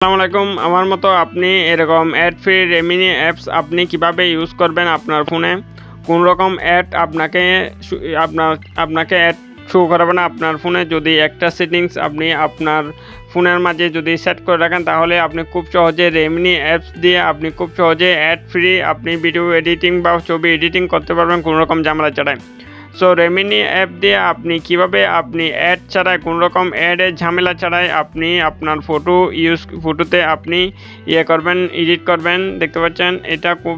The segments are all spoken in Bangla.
আসসালামু আলাইকুম। আমার মতো আপনি এরকম অ্যাড ফ্রি রেমিনি অ্যাপস আপনি কীভাবে ইউজ করবেন আপনার ফোনে? কোন রকম অ্যাড আপনাকে আপনার, আপনাকে অ্যাড শো করাবে না আপনার ফোনে? যদি একটা সেটিংস আপনি আপনার ফোনের মাঝে যদি সেট করে রাখেন, তাহলে আপনি খুব সহজে রেমিনি অ্যাপস দিয়ে আপনি খুব সহজে অ্যাড ফ্রি আপনি ভিডিও এডিটিং বা ছবি এডিটিং করতে পারবেন কোনো রকম ঝামেলা সো রেমিনি অ্যাপ দিয়ে আপনি কীভাবে আপনি অ্যাড ছাড়াই রকম অ্যাডের ঝামেলা ছাড়াই আপনি আপনার ফটো ইউজ ফটোতে আপনি ইয়ে করবেন এডিট করবেন, দেখতে পাচ্ছেন? এটা খুব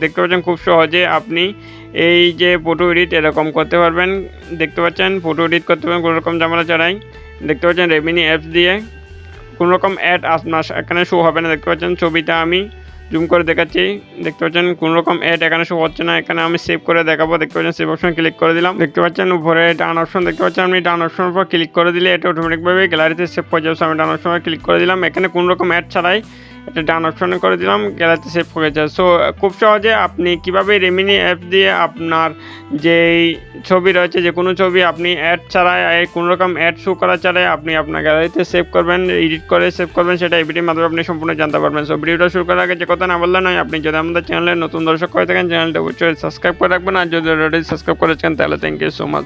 দেখতে পাচ্ছেন খুব সহজে আপনি এই যে ফটো এডিট এরকম করতে পারবেন। দেখতে পাচ্ছেন? ফটো এডিট করতে পারবেন কোনো রকম ঝামেলা ছাড়াই। দেখতে পাচ্ছেন রেমিনি অ্যাপস দিয়ে কোনো রকম অ্যাড আপনার এখানে শো হবে না। দেখতে পাচ্ছেন? ছবিটা আমি জুম করে দেখাচ্ছি। দেখতে পাচ্ছেন কোন রকম অ্যাড এখানে শো হচ্ছে না। এখানে আমি সেভ করে দেখাবো। দেখতে পাচ্ছেন সেভ অপশন ক্লিক করে দিলাম। দেখতে পাচ্ছেন, উপরে ডান অপশন দেখতে পাচ্ছেন, আপনি ডান অপশন উপর ক্লিক করে দিলে এটা অটোমেটিকভাবে গ্যালারিতে সেভ হয়ে যাবে। আমি ডান অপশন ক্লিক করে দিলাম। এখানে কোন রকম অ্যাড ছাড়াই এটা ডান অপশনে করে দিলাম গ্যালারিতে সেভ হয়ে যায়। সো খুব সহজে আপনি কীভাবে রেমিনি অ্যাপ দিয়ে আপনার যেই ছবি রয়েছে যে কোনো ছবি আপনি অ্যাড ছাড়াই কোনো রকম অ্যাড শো করা ছাড়াই আপনি আপনার গ্যালারিতে সেভ করবেন এডিট করে সেভ করবেন, সেটা এই ভিডিওর মাধ্যমে আপনি সম্পূর্ণ জানতে পারবেন। সো ভিডিওটা শুরু করার আগে যে কথা না বললে নয়, আপনি যদি আমাদের চ্যানেলে নতুন দর্শক হয়ে থাকেন চ্যানেলটা অবশ্যই সাবস্ক্রাইব করে রাখবেন, আর যদি অলরেডি সাবস্ক্রাইব করেছেন, তাহলে thank you so much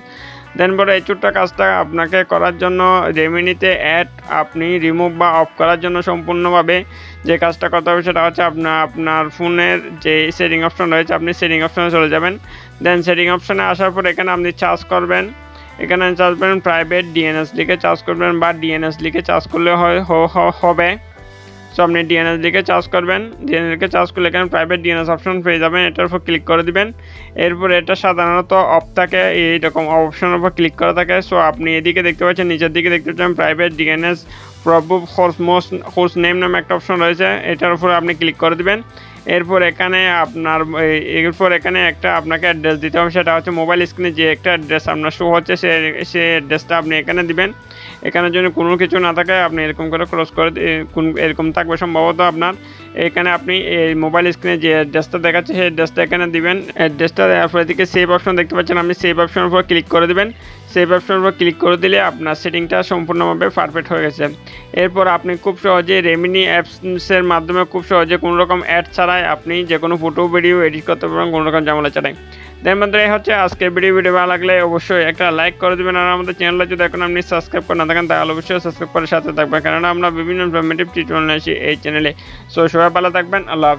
then বড়, এই ছোট্ট কাজটা আপনাকে করার জন্য রেমিনিতে অ্যাড আপনি রিমুভ বা অফ করার জন্য সম্পূর্ণভাবে যে কাজটা করতে হবে সেটা হচ্ছে আপনার আপনার ফোনের যে সেটিং অপশন রয়েছে, আপনি সেটিং অপশনে চলে যাবেন। দেন সেটিং অপশনে আসার পর এখানে আপনি চার্জ করবেন। এখানে চার্জ করবেন প্রাইভেট ডিএনএস লিখে চার্জ করবেন বা ডিএনএস লিখে চার্জ করলে হবে। সো আপনি ডিএনএস লিখে চার্জ করবেন। ডিএনএস লিখে চার্জ করলে এখানে প্রাইভেট ডিএনএস অপশন পেয়ে যাবেন। এটার উপর ক্লিক করে দিবেন। এরপর এটা সাধারণত অফ থাকে, এইরকম অপশনের উপর ক্লিক করা থাকে। সো আপনি এদিকে দেখতে পাচ্ছেন, নিচের দিকে দেখতে পাচ্ছেন প্রাইভেট ডিএনএস প্রবুব হোস মোস্ট হোস নেম নামে একটা অপশন রয়েছে, এটার উপরে আপনি ক্লিক করে দেবেন। এরপর এখানে আপনার এরপর এখানে একটা আপনাকে অ্যাড্রেস দিতে হবে, সেটা হচ্ছে মোবাইল স্ক্রিনে যে একটা অ্যাড্রেস আপনার শো হচ্ছে, সে সে অ্যাড্রেসটা আপনি এখানে দিবেন। এখানে যদি কোনো কিছু না থাকে, আপনি এরকম করে ক্রস করে কোন- এরকম থাকবে সম্ভবত আপনার। এখানে আপনি এই মোবাইল স্ক্রিনে যে অ্যাড্রেসটা দেখাচ্ছে, সেই অ্যাড্রেসটা এখানে দিবেন। অ্যাড্রেসটা পরে এদিকে সেভ অপশন দেখতে পাচ্ছেন, আপনি সেভ অপশনের উপর ক্লিক করে দেবেন। সেভ অপশনের উপর ক্লিক করে দিলে আপনার সেটিংটা সম্পূর্ণভাবে পারফেক্ট হয়ে গেছে। এরপর আপনি খুব সহজে রেমিনি অ্যাপসের মাধ্যমে খুব সহজে কোনো রকম অ্যাড ছাড়াই আপনি যে কোনো ফটো ভিডিও এডিট করতে পারবেন কোনো রকম ছাড়াই। বন্ধুরা, এই হচ্ছে আজকে ভিডিও। ভিডিও ভালো লাগলে অবশ্যই একটা লাইক করে দেবেন। আর আমাদের চ্যানেলে যদি এখন আপনি সাবস্ক্রাইব করে না থাকেন, তাহলে অবশ্যই সাবস্ক্রাইব করে সাথে থাকবেন। কেননা আমরা বিভিন্ন ইনফরমেটিভ টিউটোরিয়াল আসি এই চ্যানেলে সো সবাই ভালো থাকবেন। আল্লাহ।